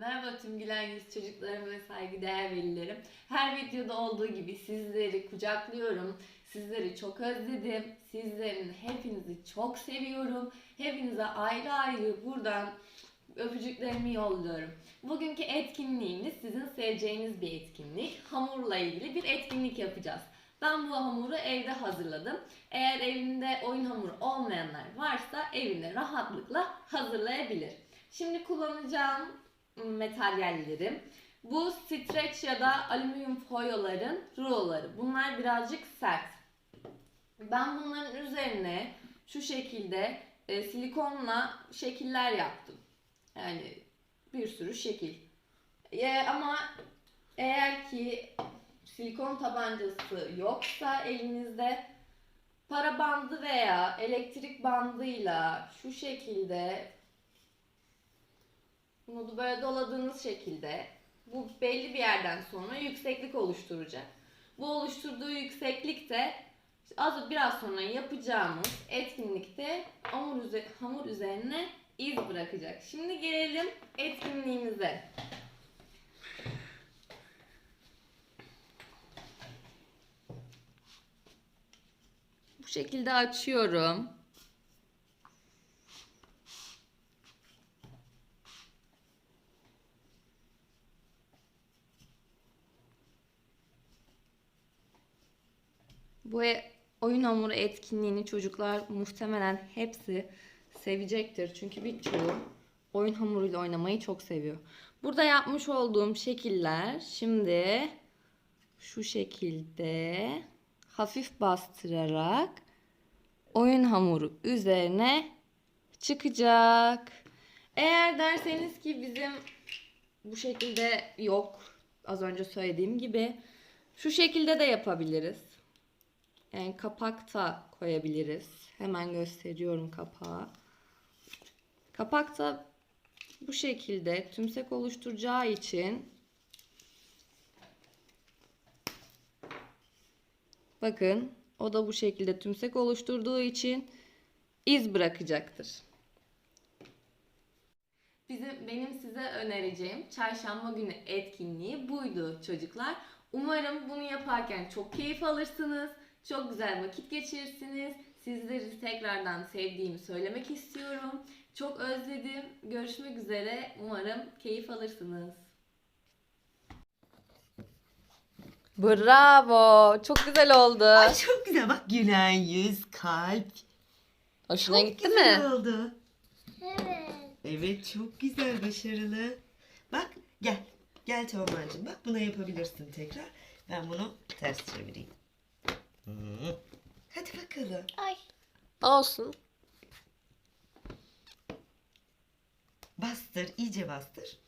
Merhaba tüm gülen yüz çocuklarım ve saygıdeğer velilerim. Her videoda olduğu gibi sizleri kucaklıyorum. Sizleri çok özledim. Sizlerin hepinizi çok seviyorum. Hepinize ayrı ayrı buradan öpücüklerimi yolluyorum. Bugünkü etkinliğimiz sizin seveceğiniz bir etkinlik. Hamurla ilgili bir etkinlik yapacağız. Ben bu hamuru evde hazırladım. Eğer evinde oyun hamuru olmayanlar varsa evinde rahatlıkla hazırlayabilir. Şimdi kullanacağım materyallerim. Bu streç ya da alüminyum folyoların ruloları. Bunlar birazcık sert. Ben bunların üzerine şu şekilde e, silikonla şekiller yaptım. Yani bir sürü şekil. E, ama eğer ki silikon tabancası yoksa elinizde para bandı veya elektrik bandıyla şu şekilde bunu böyle doladığınız şekilde bu belli bir yerden sonra yükseklik oluşturacak. Bu oluşturduğu yükseklik de az biraz sonra yapacağımız etkinlikte hamur, üze- hamur üzerine iz bırakacak. Şimdi gelelim etkinliğimize. Bu şekilde açıyorum. Bu e- oyun hamuru etkinliğini çocuklar muhtemelen hepsi sevecektir. Çünkü birçoğu oyun hamuruyla oynamayı çok seviyor. Burada yapmış olduğum şekiller şimdi şu şekilde hafif bastırarak oyun hamuru üzerine çıkacak. Eğer derseniz ki bizim bu şekilde yok az önce söylediğim gibi şu şekilde de yapabiliriz. Yani kapak da koyabiliriz. Hemen gösteriyorum kapağı. Kapak da bu şekilde tümsek oluşturacağı için bakın o da bu şekilde tümsek oluşturduğu için iz bırakacaktır. Bizim benim size önereceğim çarşamba günü etkinliği buydu çocuklar. Umarım bunu yaparken çok keyif alırsınız. Çok güzel vakit geçirirsiniz. Sizleri tekrardan sevdiğimi söylemek istiyorum. Çok özledim. Görüşmek üzere. Umarım keyif alırsınız. Bravo. Çok güzel oldu. Ay çok güzel bak gülen yüz, kalp. Hoşuna Çok gitti güzel mi? oldu. Evet. Evet çok güzel başarılı. Bak gel. Gel Teoman'cığım bak bunu yapabilirsin tekrar. Ben bunu ters çevireyim. Hadi bakalım. Ay. Olsun. Bastır iyice bastır.